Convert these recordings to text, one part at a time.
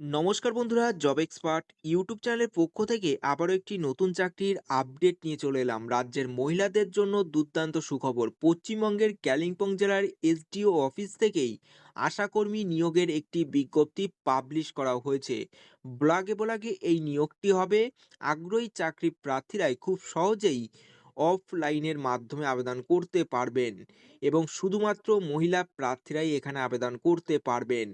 নমস্কার বন্ধুরা job expert YouTube চ্যানেলের পক্ষ থেকে আবারও একটি নতুন চাকরির আপডেট নিয়ে চলে এলাম। রাজ্যের মহিলাদের জন্য দুর্দান্ত সুখবর। পশ্চিমবঙ্গের কালিম্পং জেলার এসডিও অফিস থেকেই আশাকর্মী নিয়োগের একটি বিজ্ঞপ্তি পাবলিশ করা হয়েছে। ব্লগে ব্লগে এই নিয়োগটি হবে। আগ্রহী চাকরি প্রার্থীরাই খুব সহজেই অফলাইনের মাধ্যমে আবেদন করতে পারবেন এবং শুধুমাত্র মহিলা প্রার্থীরাই এখানে আবেদন করতে পারবেন।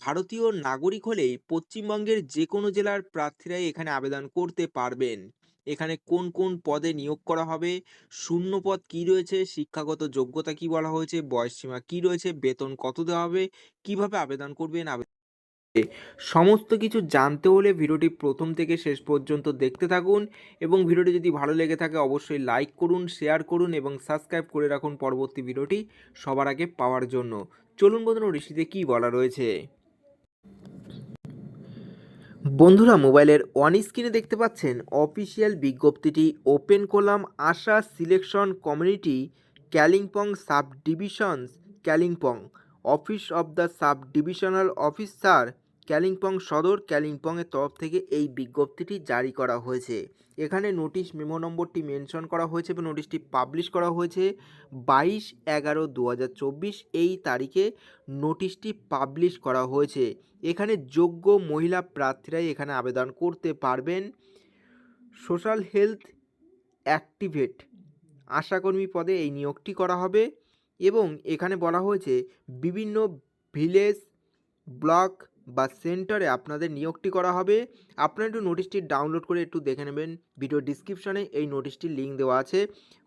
ভারতীয় নাগরিক হলেই পশ্চিমবঙ্গের যে কোনো জেলার প্রার্থীরাই এখানে আবেদন করতে পারবেন। এখানে কোন কোন পদে নিয়োগ করা হবে, শূন্য পদ কী রয়েছে, শিক্ষাগত যোগ্যতা কি বলা হয়েছে, বয়সসীমা কি রয়েছে, বেতন কত দেওয়া হবে, কীভাবে আবেদন করবেন সমস্ত কিছু জানতে হলে ভিডিওটি প্রথম থেকে শেষ পর্যন্ত দেখতে থাকুন এবং ভিডিওটি যদি ভালো লেগে থাকে অবশ্যই লাইক করুন, শেয়ার করুন এবং সাবস্ক্রাইব করে রাখুন পরবর্তী ভিডিওটি সবার আগে পাওয়ার জন্য। চলুন বন্ধুরা নোটিশটিতে কী বলা রয়েছে? বন্ধুরা, মোবাইলের অন স্ক্রিনে দেখতে পাচ্ছেন অফিসিয়াল বিজ্ঞপ্তিটি ওপেন করলাম। ASHA selection community Kalimpong sub divisions Kalimpong office of the sub divisional officer Kalimpong Sadar ক্যালিম্পংয়ের তরফ থেকে এই বিজ্ঞপ্তিটি জারি করা হয়েছে। এখানে নোটিশ মেমো নম্বরটি মেনশন করা হয়েছে এবং নোটিশটি পাবলিশ করা হয়েছে বাইশ এগারো দু এই তারিখে নোটিশটি পাবলিশ করা হয়েছে। এখানে যোগ্য মহিলা প্রার্থীরাই এখানে আবেদন করতে পারবেন। সোশ্যাল হেলথ অ্যাক্টিভেট আশাকর্মী পদে এই নিয়োগটি করা হবে এবং এখানে বলা হয়েছে বিভিন্ন ভিলেজ, ব্লক বা সেন্টারে আপনাদের নিয়োগটি করা হবে। আপনারা একটু নোটিশটি ডাউনলোড করে একটু দেখে নেবেন। ভিডিও ডিসক্রিপশানে এই নোটিশটির লিঙ্ক দেওয়া আছে।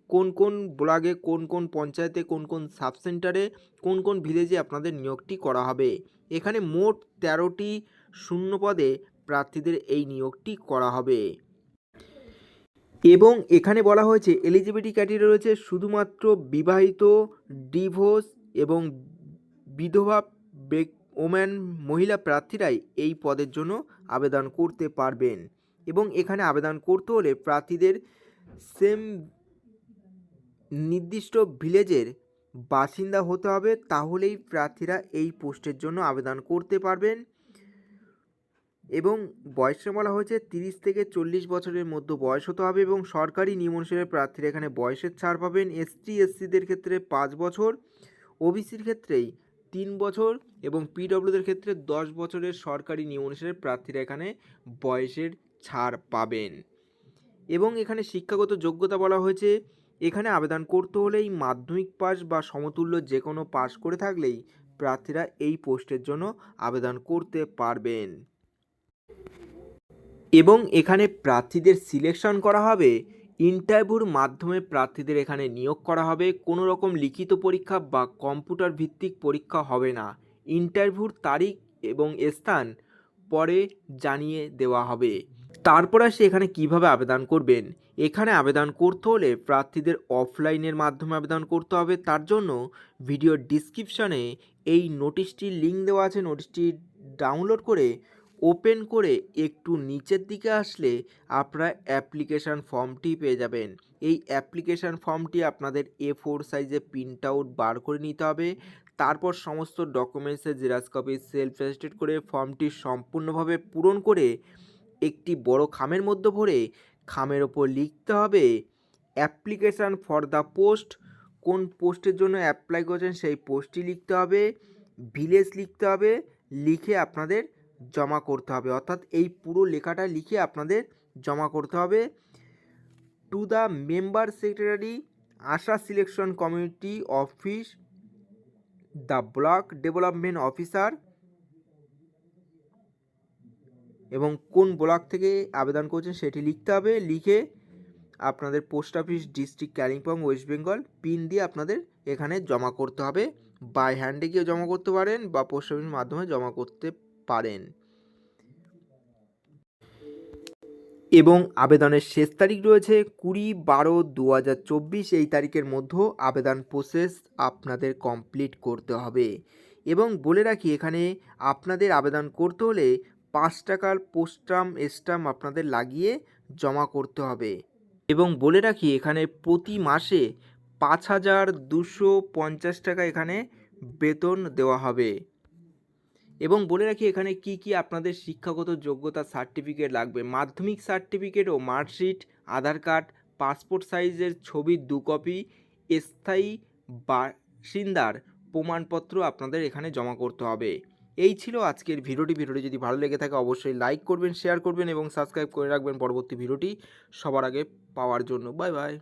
কোন কোন ব্লগে কোন কোন পঞ্চায়েতে, কোন কোন সাব সেন্টারে কোন কোন ভিলেজে আপনাদের নিয়োগটি করা হবে। এখানে মোট তেরোটি শূন্য পদে প্রার্থীদের এই নিয়োগটি করা হবে। এবং এখানে বলা হয়েছে এলিজিবিলিটি ক্রাইটেরিয়া রয়েছে শুধুমাত্র বিবাহিত ডিভোর্স এবং বিধবা ব্যক- ওম্যান মহিলা প্রার্থীরাই এই পদের জন্য আবেদন করতে পারবেন এবং এখানে আবেদন করতে হলে প্রার্থীদের সেম নির্দিষ্ট ভিলেজের বাসিন্দা হতে হবে, তাহলেই প্রার্থীরা এই পোস্টের জন্য আবেদন করতে পারবেন। এবং বয়সে বলা হয়েছে তিরিশ থেকে চল্লিশ বছরের মধ্যে বয়স হতে হবে এবং সরকারি নিয়ম অনুসারে প্রার্থীরা এখানে বয়সের ছাড় পাবেন। এসটি এসসিদের ক্ষেত্রে পাঁচ বছর ওবিসির ক্ষেত্রেই তিন বছর এবং পিডব্লিউদের ক্ষেত্রে দশ বছরের সরকারি নিয়ম অনুসারে প্রার্থীরা এখানে বয়সের ছাড় পাবেন। এবং এখানে শিক্ষাগত যোগ্যতা বলা হয়েছে, এখানে আবেদন করতে হলেই মাধ্যমিক পাস বা সমতুল্য যে কোনো পাস করে থাকলেই প্রার্থীরা এই পোস্টের জন্য আবেদন করতে পারবেন। এবং এখানে প্রার্থীদের সিলেকশন করা হবে ইন্টারভিউর মাধ্যমে প্রার্থীদের এখানে নিয়োগ করা হবে। কোনো রকম লিখিত পরীক্ষা বা কম্পিউটার ভিত্তিক পরীক্ষা হবে না। ইন্টারভিউর তারিখ এবং স্থান পরে জানিয়ে দেওয়া হবে। তারপর আসে এখানে কীভাবে আবেদন করবেন? এখানে আবেদন করতে হলে প্রার্থীদের অফলাইনের মাধ্যমে আবেদন করতে হবে। তার জন্য ভিডিও ডিসক্রিপশনে এই নোটিশটির লিঙ্ক দেওয়া আছে। নোটিশটি ডাউনলোড করে ওপেন করে একটু নিচের দিকে আসলে আপনারা অ্যাপ্লিকেশান ফর্মটি পেয়ে যাবেন। এই অ্যাপ্লিকেশান ফর্মটি আপনাদের এ ফোর সাইজে প্রিন্ট আউট বার করে নিতে হবে। তারপর সমস্ত ডকুমেন্টসের জেরাক্স কপি সেলফ অ্যাটেস্টেড করে ফর্মটি সম্পূর্ণভাবে পূরণ করে একটি বড় খামের মধ্যে ভরে খামের ওপর লিখতে হবে অ্যাপ্লিকেশান ফর দ্য পোস্ট কোন পোস্টের জন্য অ্যাপ্লাই করছেন সেই পোস্টটি লিখতে হবে। ভিলেজ লিখতে হবে। লিখে আপনাদের জমা করতে হবে। অর্থাৎ এই পুরো লেখাটা লিখে আপনাদের জমা করতে হবে। To the member secretary ASHA selection community office the block development officer এবং কোন ব্লক থেকে আবেদন করছেন সেটি লিখতে হবে। লিখে আপনাদের post office district Kalimpong west Bengal pin দিয়ে আপনাদের এখানে জমা করতে হবে। বাই হ্যান্ডে গিয়ে জমা করতে পারেন বা পোস্ট অফিসের মাধ্যমে জমা করতে পারেন। এবং আবেদনের শেষ তারিখ রয়েছে কুড়ি বারো দু হাজার চব্বিশ। এই তারিখের মধ্যে আবেদন প্রসেস আপনাদের কমপ্লিট করতে হবে। এবং বলে রাখি, এখানে আপনাদের আবেদন করতে হলে পাঁচ টাকার পোস্টাম স্টাম্প আপনাদের লাগিয়ে জমা করতে হবে। এবং বলে রাখি, এখানে প্রতি মাসে পাঁচ হাজার দুশো পঞ্চাশ টাকা এখানে বেতন দেওয়া হবে। এবং বলে রাখি, এখানে কি কি আপনাদের শিক্ষাগত যোগ্যতা সার্টিফিকেট লাগবে? মাধ্যমিক সার্টিফিকেট ও মার্কশিট আধার কার্ড পাসপোর্ট সাইজের ছবির দু কপি স্থায়ী বাসিন্দার প্রমাণপত্র আপনাদের এখানে জমা করতে হবে। এই ছিল আজকের ভিডিওটি। ভিডিওটি যদি ভালো লেগে থাকে, অবশ্যই লাইক করবেন শেয়ার করবেন এবং সাবস্ক্রাইব করে রাখবেন। পরবর্তী ভিডিওটি সবার আগে পাওয়ার জন্য। Bye bye